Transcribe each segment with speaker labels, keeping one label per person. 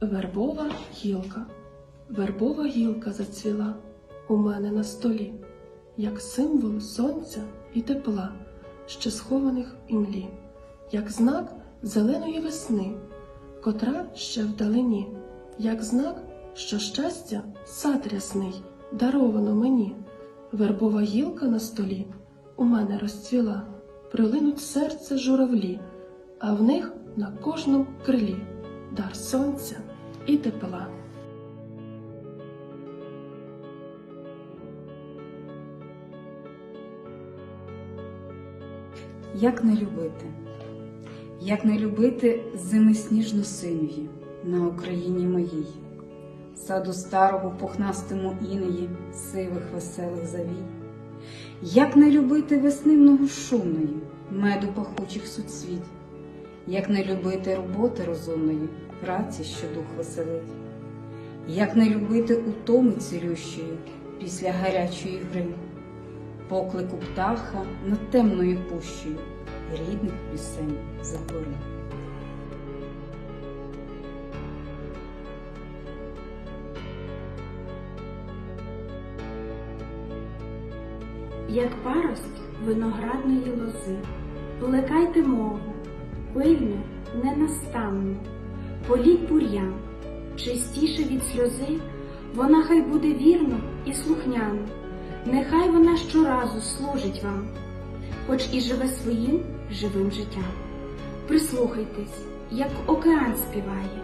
Speaker 1: Вербова гілка, вербова гілка зацвіла у мене на столі, як символ сонця і тепла, ще схованих в імлі, як знак зеленої весни, котра ще вдалині, як знак, що щастя сад рясний даровано мені. Вербова гілка на столі у мене розцвіла, прилинуть серце журавлі, а в них на кожному крилі дар сонця і тепла.
Speaker 2: Як не любити? Як не любити зими сніжно-синьої на Україні моїй, саду старого пухнастому інеї сивих веселих завій? Як не любити весни многошумної, меду пахучих суцвіт? Як не любити роботи розумної, праці, що дух веселить? Як не любити утоми цілющої після гарячої гри? поклику птаха над темною пущею рідних пісень загори.
Speaker 3: як парость виноградної лози. Плекайте мову, пильну, ненастанну, політь бур'ян, чистіше від сльози, вона хай буде вірно і слухняно, нехай вона щоразу служить вам, хоч і живе своїм живим життям. Прислухайтесь, як океан співає,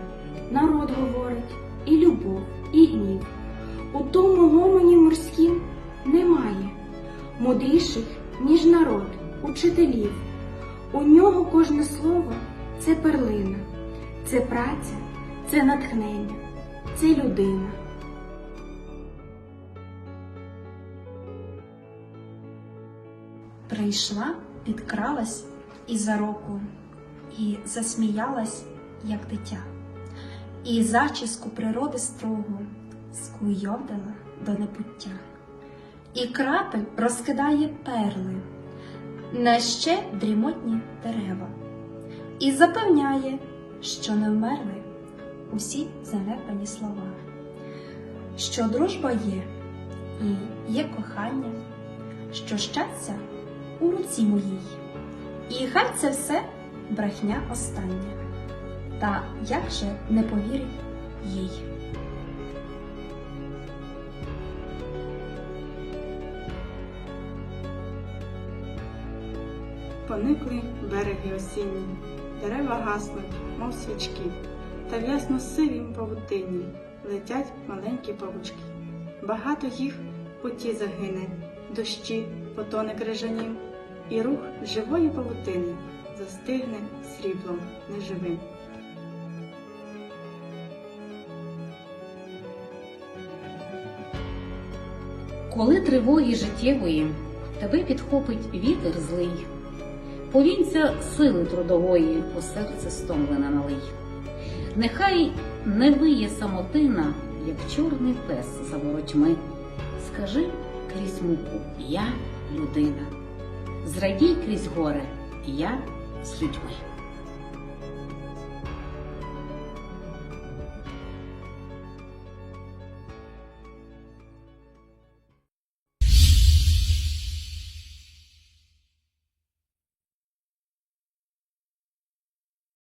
Speaker 3: народ говорить, і любов, і гнів. У тому гомоні морськім немає мудріших, ніж народ, учителів. У нього кожне слово це перлина, це праця, це натхнення, це людина.
Speaker 4: Прийшла, підкралась і за року, і засміялась, як дитя, і зачіску природи строгу скуйовдила до непуття, і крапель розкидає перли, на ще дрімотні дерева, і запевняє, що не вмерли усі занедбані слова, що дружба є, і є кохання, що щастя у руці моїй. І хай це все брехня остання. Та як же не повірить їй?
Speaker 5: Поникли береги осінні, дерева гаснуть, мов свічки, та в ясно сивім павутині летять маленькі павучки. Багато їх путі загине, дощі потоне крижанім, і рух живої павутини застигне сріблом неживим.
Speaker 2: Коли тривоги життєвої тебе підхопить вітер злий, повінця сили трудової у серце стомлене налий. Нехай не виє самотина, як чорний пес за воротьми. Скажи крізь муку я людина. Зрадій крізь горе, я з людьми.